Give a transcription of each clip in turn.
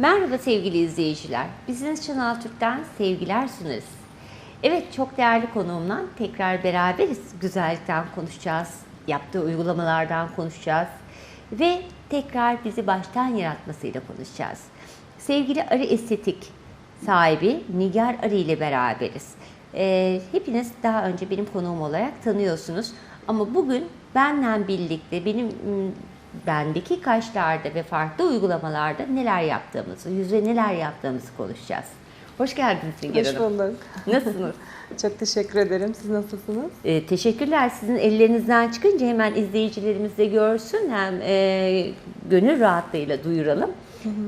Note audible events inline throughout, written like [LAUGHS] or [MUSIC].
Merhaba sevgili izleyiciler. Business Channel Türk'ten sevgiler sunarız. Evet çok değerli konuğumla tekrar beraberiz. Güzellikten konuşacağız. Yaptığı uygulamalardan konuşacağız. Ve tekrar bizi baştan yaratmasıyla konuşacağız. Sevgili Arı Estetik sahibi Nigar Arı ile beraberiz. Ee, hepiniz daha önce benim konuğum olarak tanıyorsunuz. Ama bugün benle birlikte benim bendeki kaşlarda ve farklı uygulamalarda neler yaptığımızı, yüze neler yaptığımızı konuşacağız. Hoş geldiniz Nigar Hoş Hanım. bulduk. Nasılsınız? [LAUGHS] Çok teşekkür ederim. Siz nasılsınız? Ee, teşekkürler. Sizin ellerinizden çıkınca hemen izleyicilerimiz de görsün. Hem e, gönül rahatlığıyla duyuralım.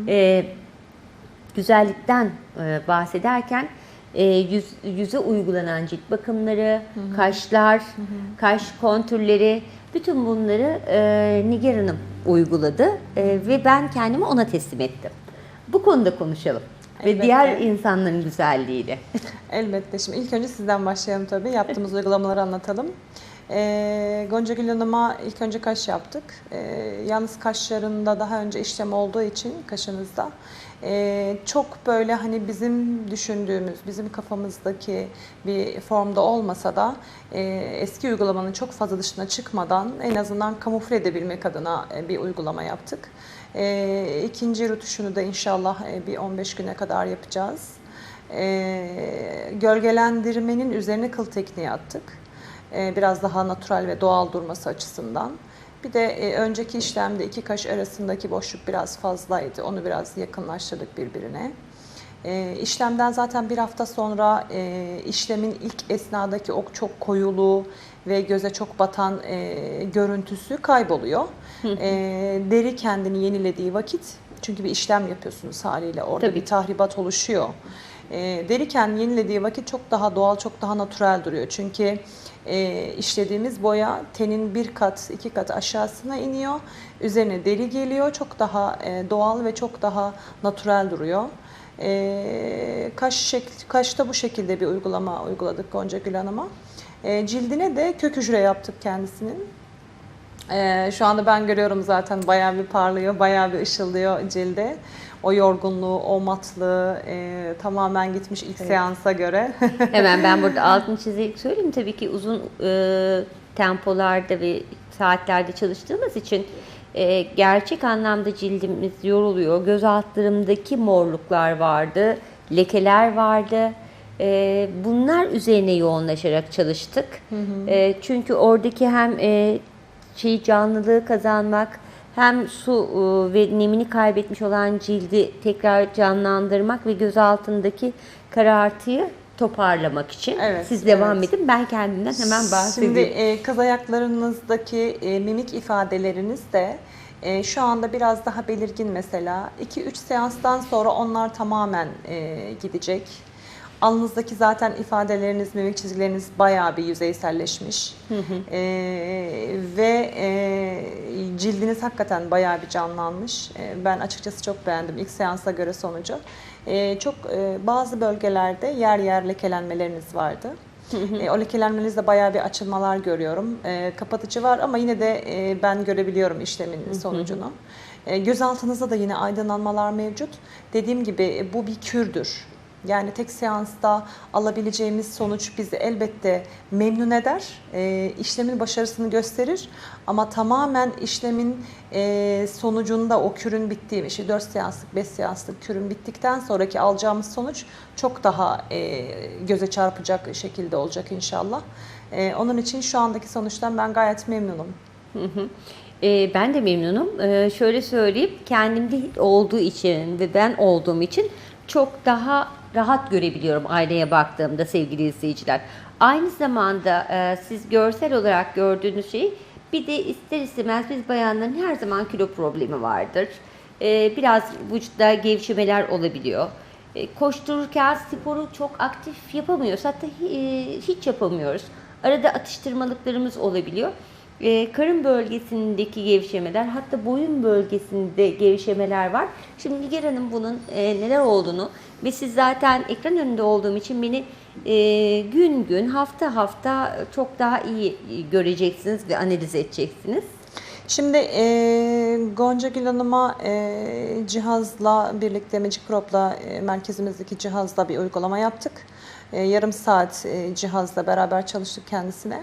Ee, güzellikten e, bahsederken e, yüz, yüze uygulanan cilt bakımları, kaşlar, kaş kontürleri, bütün bunları e, Nigar Hanım uyguladı E, ve ben kendimi ona teslim ettim. Bu konuda konuşalım. Ve Elbette. diğer insanların güzelliğiyle. [LAUGHS] Elbette. Şimdi ilk önce sizden başlayalım tabii. Yaptığımız uygulamaları anlatalım. Ee, Gonca Gül Hanım'a ilk önce kaş yaptık. Ee, yalnız kaşlarında daha önce işlem olduğu için kaşınızda ee, çok böyle hani bizim düşündüğümüz, bizim kafamızdaki bir formda olmasa da e, eski uygulamanın çok fazla dışına çıkmadan en azından kamufle edebilmek adına e, bir uygulama yaptık. Ee, ikinci rutuşunu da inşallah e, bir 15 güne kadar yapacağız. Ee, gölgelendirmenin üzerine kıl tekniği attık. Ee, biraz daha natural ve doğal durması açısından. Bir de e, önceki işlemde iki kaş arasındaki boşluk biraz fazlaydı. Onu biraz yakınlaştırdık birbirine. E, işlemden zaten bir hafta sonra e, işlemin ilk esnadaki o çok koyuluğu ve göze çok batan e, görüntüsü kayboluyor. E, deri kendini yenilediği vakit çünkü bir işlem yapıyorsunuz haliyle orada Tabii. bir tahribat oluşuyor. E, deri kendini yenilediği vakit çok daha doğal, çok daha natürel duruyor. Çünkü e, işlediğimiz boya tenin bir kat, iki kat aşağısına iniyor. Üzerine deri geliyor. Çok daha e, doğal ve çok daha natürel duruyor. E, kaş şekli, kaşta bu şekilde bir uygulama uyguladık Gonca Gül Hanım'a. Cildine de kök hücre yaptık kendisinin. Ee, şu anda ben görüyorum zaten bayağı bir parlıyor, bayağı bir ışıldıyor cilde. O yorgunluğu, o matlığı e, tamamen gitmiş ilk seansa göre. [LAUGHS] Hemen ben burada [LAUGHS] altını çizerek söyleyeyim. Tabii ki uzun e, tempolarda ve saatlerde çalıştığımız için e, gerçek anlamda cildimiz yoruluyor. Göz altlarımdaki morluklar vardı, lekeler vardı. E, bunlar üzerine yoğunlaşarak çalıştık. E, çünkü oradaki hem e, şey canlılığı kazanmak hem su e, ve nemini kaybetmiş olan cildi tekrar canlandırmak ve göz altındaki karartıyı toparlamak için. Evet, Siz devam evet. edin. Ben kendimden hemen bahsedeyim. Şimdi e, kız ayaklarınızdaki e, mimik ifadeleriniz de e, şu anda biraz daha belirgin mesela. 2-3 seanstan sonra onlar tamamen e, gidecek. Alnınızdaki zaten ifadeleriniz, mimik çizgileriniz bayağı bir yüzeyselleşmiş. E, ve e, cildiniz hakikaten bayağı bir canlanmış. E, ben açıkçası çok beğendim ilk seansa göre sonucu. E, çok e, bazı bölgelerde yer yer lekelenmeleriniz vardı. E, o lekelenmenizde bayağı bir açılmalar görüyorum. E, kapatıcı var ama yine de e, ben görebiliyorum işlemin sonucunu. E, göz altınızda da yine aydınlanmalar mevcut. Dediğim gibi e, bu bir kürdür. Yani tek seansta alabileceğimiz sonuç bizi elbette memnun eder. E, işlemin başarısını gösterir. Ama tamamen işlemin e, sonucunda o kürün bittiği, işte 4 seanslık, 5 seanslık kürün bittikten sonraki alacağımız sonuç çok daha e, göze çarpacak şekilde olacak inşallah. E, onun için şu andaki sonuçtan ben gayet memnunum. Ee, ben de memnunum. Ee, şöyle söyleyeyim, kendimde olduğu için ve ben olduğum için çok daha rahat görebiliyorum aynaya baktığımda sevgili izleyiciler. Aynı zamanda e, siz görsel olarak gördüğünüz şey bir de ister istemez biz bayanların her zaman kilo problemi vardır. Ee, biraz vücutta gevşemeler olabiliyor. E, koştururken sporu çok aktif yapamıyoruz. Hatta e, hiç yapamıyoruz. Arada atıştırmalıklarımız olabiliyor. E, karın bölgesindeki gevşemeler hatta boyun bölgesinde gevşemeler var. Şimdi Nigar Hanım bunun e, neler olduğunu ve siz zaten ekran önünde olduğum için beni e, gün gün hafta hafta çok daha iyi göreceksiniz ve analiz edeceksiniz. Şimdi e, Gonca Gül Hanım'a e, cihazla birlikte Magic Prop'la e, merkezimizdeki cihazla bir uygulama yaptık. E, yarım saat e, cihazla beraber çalıştık kendisine. E,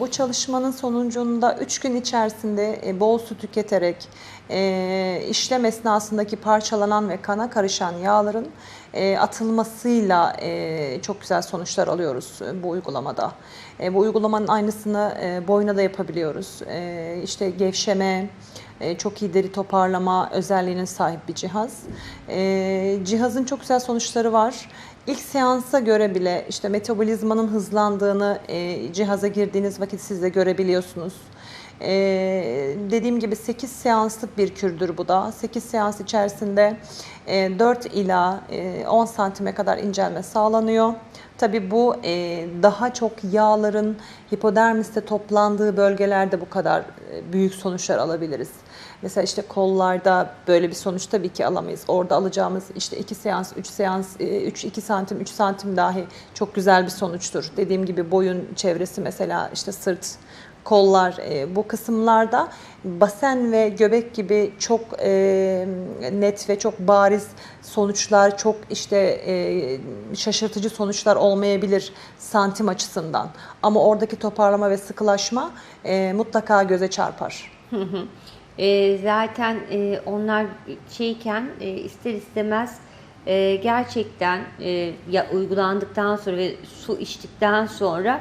bu çalışmanın sonucunda 3 gün içerisinde e, bol su tüketerek e, işlem esnasındaki parçalanan ve kana karışan yağların e, atılmasıyla e, çok güzel sonuçlar alıyoruz e, bu uygulamada. E, bu uygulamanın aynısını e, boyuna da yapabiliyoruz. E, işte gevşeme, e, çok iyi deri toparlama özelliğine sahip bir cihaz. E, cihazın çok güzel sonuçları var. İlk seansa göre bile işte metabolizmanın hızlandığını e, cihaza girdiğiniz vakit siz de görebiliyorsunuz. Ee, dediğim gibi 8 seanslık bir kürdür bu da. 8 seans içerisinde e, 4 ila e, 10 santime kadar incelme sağlanıyor. Tabi bu e, daha çok yağların hipodermiste toplandığı bölgelerde bu kadar e, büyük sonuçlar alabiliriz. Mesela işte kollarda böyle bir sonuç tabii ki alamayız. Orada alacağımız işte 2 seans, 3 seans, 3 2 santim, 3 santim dahi çok güzel bir sonuçtur. Dediğim gibi boyun çevresi mesela işte sırt, kollar e, bu kısımlarda basen ve göbek gibi çok e, net ve çok bariz sonuçlar, çok işte e, şaşırtıcı sonuçlar olmayabilir santim açısından. Ama oradaki toparlama ve sıkılaşma e, mutlaka göze çarpar. E, zaten e, onlar şeyken e, ister istemez e, gerçekten e, ya uygulandıktan sonra ve su içtikten sonra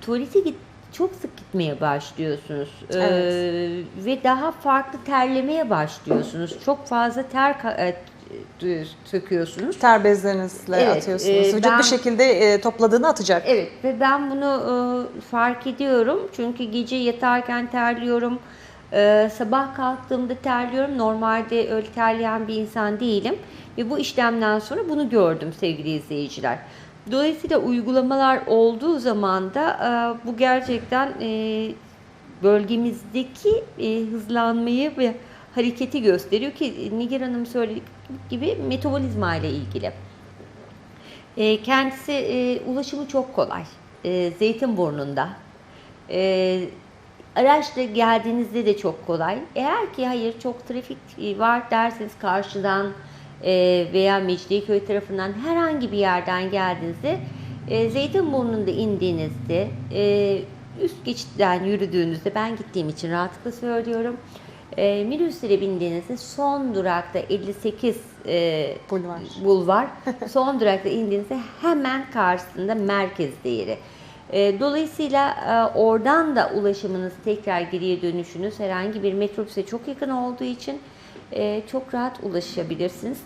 tuvalete git çok sık gitmeye başlıyorsunuz E, Evet. ve daha farklı terlemeye başlıyorsunuz. Çok fazla ter e, t- söküyorsunuz. Ter bezlerinizle Evet, atıyorsunuz. e, Vücut ben- bir şekilde e, topladığını atacak. Evet ve ben bunu e, fark ediyorum. Çünkü gece yatarken terliyorum. E, sabah kalktığımda terliyorum. Normalde öyle terleyen bir insan değilim. Ve bu işlemden sonra bunu gördüm sevgili izleyiciler. Dolayısıyla uygulamalar olduğu zaman da e, bu gerçekten e, bölgemizdeki e, hızlanmayı ve hareketi gösteriyor ki Nigar Hanım söylediği gibi metabolizma ile ilgili. Kendisi ulaşımı çok kolay. Zeytinburnu'nda. Araçla geldiğinizde de çok kolay. Eğer ki hayır çok trafik var derseniz karşıdan veya Mecidiyeköy tarafından herhangi bir yerden geldiğinizde e, Zeytinburnu'nda indiğinizde e, üst geçitten yürüdüğünüzde ben gittiğim için rahatlıkla söylüyorum. E, minibüslere bindiğinizde son durakta 58 e, Bulvar. bulvar. [LAUGHS] Son durakta indiğinizde hemen karşısında merkez değeri. E, Dolayısıyla e, oradan da ulaşımınız tekrar geriye dönüşünüz herhangi bir metrobüse çok yakın olduğu için e, çok rahat ulaşabilirsiniz.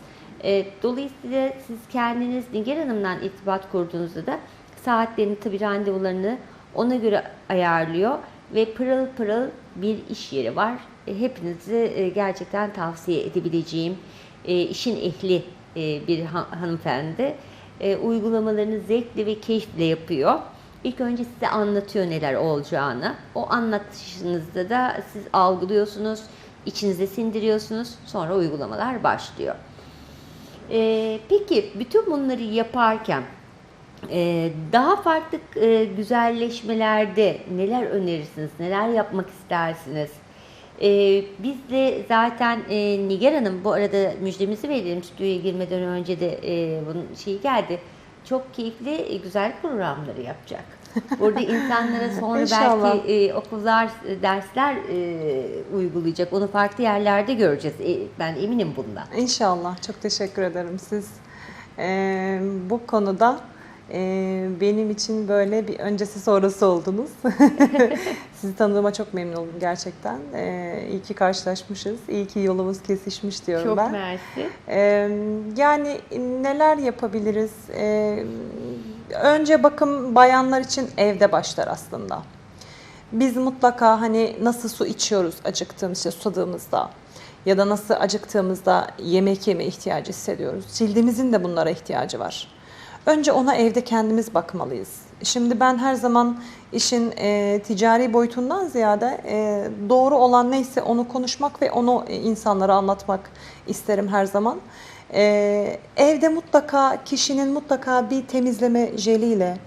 E, Dolayısıyla siz kendiniz Nigar Hanım'dan irtibat kurduğunuzda da saatlerini tabii randevularını ona göre ayarlıyor ve pırıl pırıl bir iş yeri var. E, Hepinizi e, gerçekten tavsiye edebileceğim e, işin ehli e, bir ha- hanımefendi. E, uygulamalarını zevkle ve keyifle yapıyor. İlk önce size anlatıyor neler olacağını. O anlatışınızda da siz algılıyorsunuz, içinize sindiriyorsunuz. Sonra uygulamalar başlıyor. E, peki bütün bunları yaparken e, daha farklı e, güzelleşmelerde neler önerirsiniz, neler yapmak istersiniz? E, biz de zaten e, Nigar Hanım bu arada müjdemizi verelim stüdyoya girmeden önce de e, bunun şeyi geldi. Çok keyifli e, güzel programları yapacak. Burada insanlara sonra İnşallah. belki e, okullar, e, dersler e, uygulayacak. Onu farklı yerlerde göreceğiz. E, ben eminim bundan. İnşallah. Çok teşekkür ederim. Siz e, bu konuda e, benim için böyle bir öncesi sonrası oldunuz. [LAUGHS] Sizi tanıdığıma çok memnun oldum gerçekten. E, iyi ki karşılaşmışız. İyi ki yolumuz kesişmiş diyorum Çok ben. mersi. Ee, yani neler yapabiliriz? Ee, önce bakım bayanlar için evde başlar aslında. Biz mutlaka hani nasıl su içiyoruz acıktığımız, işte susadığımızda ya da nasıl acıktığımızda yemek yeme ihtiyacı hissediyoruz. Cildimizin de bunlara ihtiyacı var. Önce ona evde kendimiz bakmalıyız. Şimdi ben her zaman işin e, ticari boyutundan ziyade e, doğru olan neyse onu konuşmak ve onu insanlara anlatmak isterim her zaman. E, evde mutlaka kişinin mutlaka bir temizleme jeliyle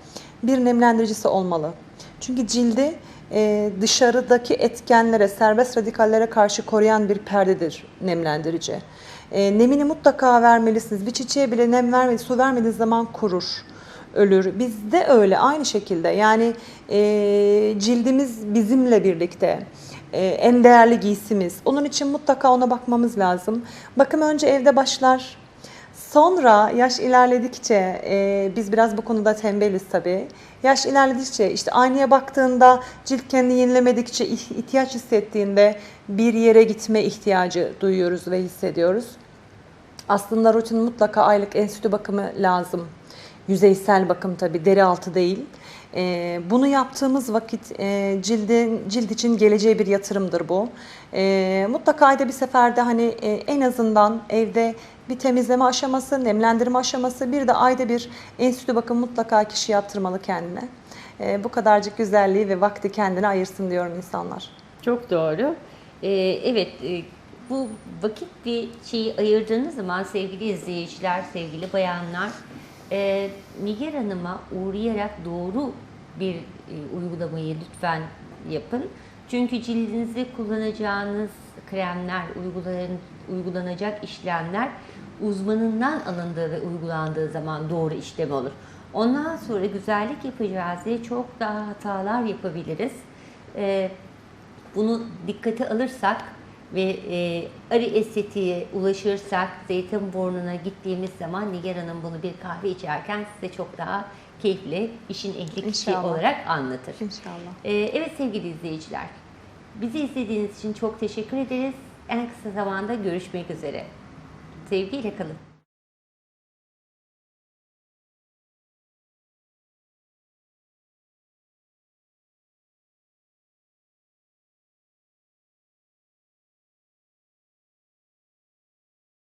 bir nemlendiricisi olmalı. Çünkü cildi e, dışarıdaki etkenlere, serbest radikallere karşı koruyan bir perdedir nemlendirici. E, nemini mutlaka vermelisiniz. Bir çiçeğe bile nem vermedi, su vermediğiniz zaman kurur, ölür. Bizde öyle aynı şekilde. Yani e, cildimiz bizimle birlikte. E, en değerli giysimiz. Onun için mutlaka ona bakmamız lazım. Bakım önce evde başlar. Sonra yaş ilerledikçe e, biz biraz bu konuda tembeliz tabii. Yaş ilerledikçe işte aynaya baktığında cilt kendini yenilemedikçe ih- ihtiyaç hissettiğinde bir yere gitme ihtiyacı duyuyoruz ve hissediyoruz. Aslında rutin mutlaka aylık enstitü bakımı lazım. Yüzeysel bakım tabii deri altı değil. Ee, bunu yaptığımız vakit e, cildin cilt için geleceğe bir yatırımdır bu. Ee, mutlaka ayda bir seferde hani e, en azından evde bir temizleme aşaması, nemlendirme aşaması, bir de ayda bir enstitü bakım mutlaka kişi yaptırmalı kendine. Ee, bu kadarcık güzelliği ve vakti kendine ayırsın diyorum insanlar. Çok doğru. Ee, evet, e, bu vakit bir şeyi ayırdığınız zaman sevgili izleyiciler, sevgili bayanlar, e, Nigar Hanım'a uğrayarak doğru bir e, uygulamayı lütfen yapın. Çünkü cildinizde kullanacağınız kremler, uygulan, uygulanacak işlemler uzmanından alındığı ve uygulandığı zaman doğru işlem olur. Ondan sonra güzellik yapacağız diye çok daha hatalar yapabiliriz. Ee, bunu dikkate alırsak ve e, arı estetiğe ulaşırsak Zeytinburnu'na gittiğimiz zaman Nigar Hanım bunu bir kahve içerken size çok daha keyifli, işin ehli kişi olarak anlatır. İnşallah. Ee, evet sevgili izleyiciler, bizi izlediğiniz için çok teşekkür ederiz. En kısa zamanda görüşmek üzere. Sevgiyle kalın.